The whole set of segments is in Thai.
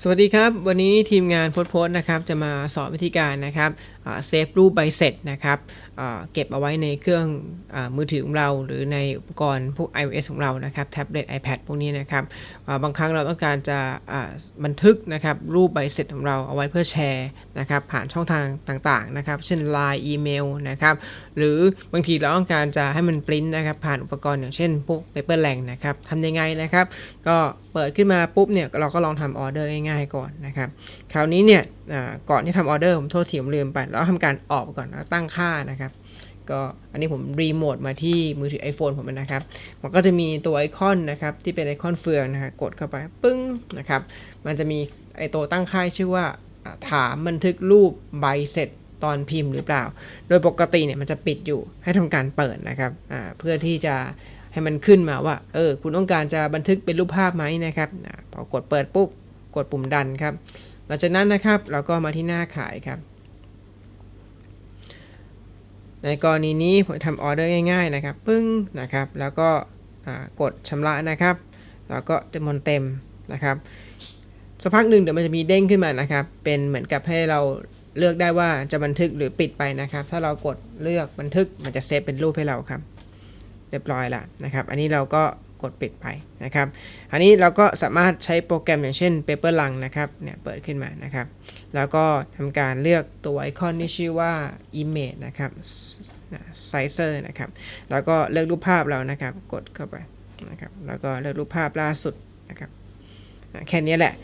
สวัสดีครับ วันนี้ทีมงานโพสต์นะครับจะมาสอนวิธีการนะครับเซฟรูปใบเสร็จนะครับเก็บเอาไว้ในเครื่องอมือถือของเรา หรือในอุปกรณ์พวก iOS ของเรานะครับแท็บเล็ต iPad พวกนี้นะครับาบางครั้งเราต้องการจะบันทึกนะครับรูปใบเสร็จของเราเอาไว้เพื่อแชร์นะครับผ่านช่องทางต่างๆนะครับเช่น Line อีเมลนะครับหรือบางทีเราต้องการจะให้มันปริ้นนะครับผ่านอุปกรณ์อย่างเช่นพวก Paperland นะครับทำยังไงนะครับก็เปิดขึ้นมาปุ๊บเนี่ยเราก็ลองทำออเดอร์ง่ายๆก่อนนะครับ คราวนี้เนี่ยก่อนที่ทำออเดอร์ผมโทษทีผมลืมไปเราทำการออกก่อนแล้วตั้งค่านะครับ ก็อันนี้ผมรีโมทมาที่มือถือ iPhone ผมนะครับ มันก็จะมีตัวไอคอนนะครับ ที่เป็นไอคอนเฟืองนะครับกดเข้าไปปึ้งนะครับ มันจะมีไอตัวตั้งค่าชื่อว่าถามบันทึกรูปใบเสร็จตอนพิมพ์หรือเปล่า โดยปกติเนี่ยมันจะปิดอยู่ให้ทำการเปิดนะครับเพื่อที่จะให้มันขึ้นมาว่า เออ คุณต้องการจะบันทึกเป็นรูปภาพไหมนะครับอพอกดเปิดปุ๊บ กดปุ่มดันครับ หลังจากนั้นนะครับเราก็มาที่หน้าขายครับ ในกรณีนี้ผมทำออเดอร์ง่ายๆนะครับ ปึ้งนะครับ แล้วก็กดชำระนะครับ แล้วก็เต็มมนเต็มนะครับสักพักหนึ่งเดี๋ยวมันจะมีเด้งขึ้นมานะครับ เป็นเหมือนกับให้เราเลือกได้ว่าจะบันทึกหรือปิดไปนะครับ ถ้าเรากดเลือกบันทึกมันจะเซฟเป็นรูปให้เราครับ เรียบร้อยล้วนะครับ อันนี้เราก็ กดปิดไปนะครับ อันนี้เราก็สามารถใช้โปรแกรมอย่างเช่น Paper l u n นะครับ เนี่ยเปิดขึ้นมานะครับ แล้วก็ทำการเลือกตัวไอคอนที่ชื่อว่า Image นะครับ Sizer นะครับ แล้วก็เลือกรูปภาพเรานะครับ กดเข้าไปนะครับ แล้วก็เลือกรูปภาพล่าสุดนะครับ แค่นี้แหละ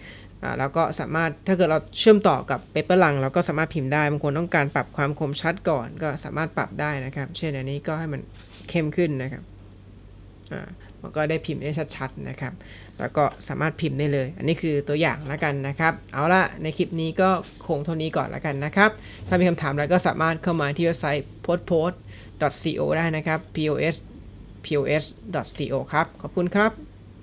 แล้วก็สามารถถ้าเกิดเราเชื่อมต่อกับ Paper l u n เราก็สามารถพิมพ์ได้บางคนต้องการปรับความคมชัดก่อนก็สามารถปรับได้นะครับ เช่นอันนี้ก็ให้มันเข้มขึ้นนะครับ อ่ามันก็ได้พิมพ์ได้ชัดๆนะครับ แล้วก็สามารถพิมพ์ได้เลย อันนี้คือตัวอย่างแล้วกันนะครับ เอาละในคลิปนี้ก็คงเท่านี้ก่อนแล้วกันนะครับ ถ้ามีคำถามอะไรก็สามารถเข้ามาที่เว็บไซต์ postpost co ได้นะครับ pos pos co ครับ ขอบคุณครับ